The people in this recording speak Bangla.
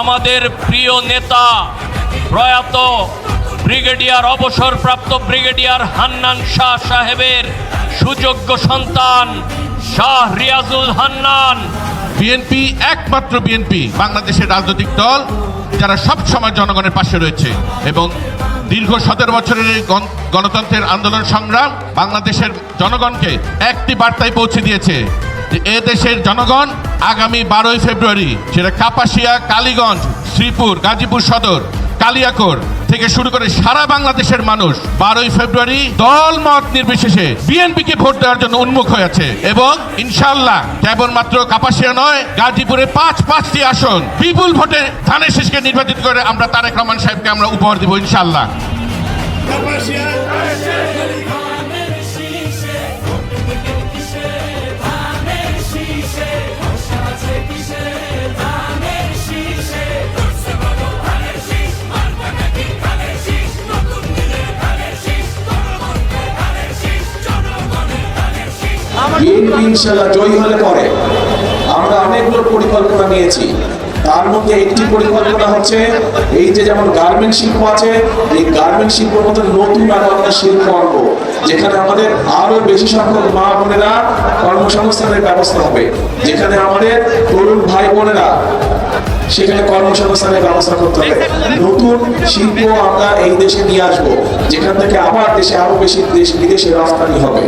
আমাদের প্রিয় নেতা প্রয়াত ব্রিগেডিয়ার, অবসরপ্রাপ্ত ব্রিগেডিয়ার হান্নান শাহ সাহেবের সুযোগ্য সন্তান শাহ রিয়াজুল হান্নান। বিএনপি, একমাত্র বিএনপি, বাংলাদেশের রাজনৈতিক দল, যারা সব সময় জনগণের পাশে রয়েছে এবং দীর্ঘ সতেরো বছরের গণতন্ত্রের আন্দোলন সংগ্রাম বাংলাদেশের জনগণকে একটি বার্তায় পৌঁছে দিয়েছে। যে এ দেশের জনগণ আগামী বারোই ফেব্রুয়ারি সেটা কাপাসিয়া, কালীগঞ্জ, শ্রীপুর, গাজীপুর সদর, কালিয়াকোর থেকে শুরু করে সারা বাংলাদেশের মানুষ বারোই ফেব্রুয়ারি দল মত নির্বিশেষে বিএনপিকে ভোট দেওয়ার জন্য উন্মুখ হয়েছে এবং ইনশাল্লাহ কেবলমাত্র কাপাসিয়া নয়, গাজীপুরে পাঁচ পাঁচটি আসন বিপুল ভোটে ধানের শেষকে নির্বাচিত করে আমরা তারেক রহমান সাহেবকে আমরা উপহার দিব ইনশাল্লাহ ইনশাল্লাহ জয়ী হলে পরে আমরা অনেকগুলো পরিকল্পনা নিয়েছি। তার মধ্যে একটি পরিকল্পনা হচ্ছে, এই যে যেমন গার্মেন্ট শিল্প আছে, এই গার্মেন্ট শিল্পের মতো নতুন আরও শিল্প যেখানে আমাদের আরও বেশি সংখ্যক মা বোনেরা কর্মসংস্থানের ব্যবস্থা হবে। যেখানে আমাদের তরুণ ভাই বোনেরা সেখানে কর্মসংস্থানের ব্যবস্থা করতে হবে। নতুন শিল্প আমরা এই দেশে নিয়ে আসব, যেখান থেকে আবার দেশে আরও বেশি দেশ বিদেশে রপ্তানি হবে।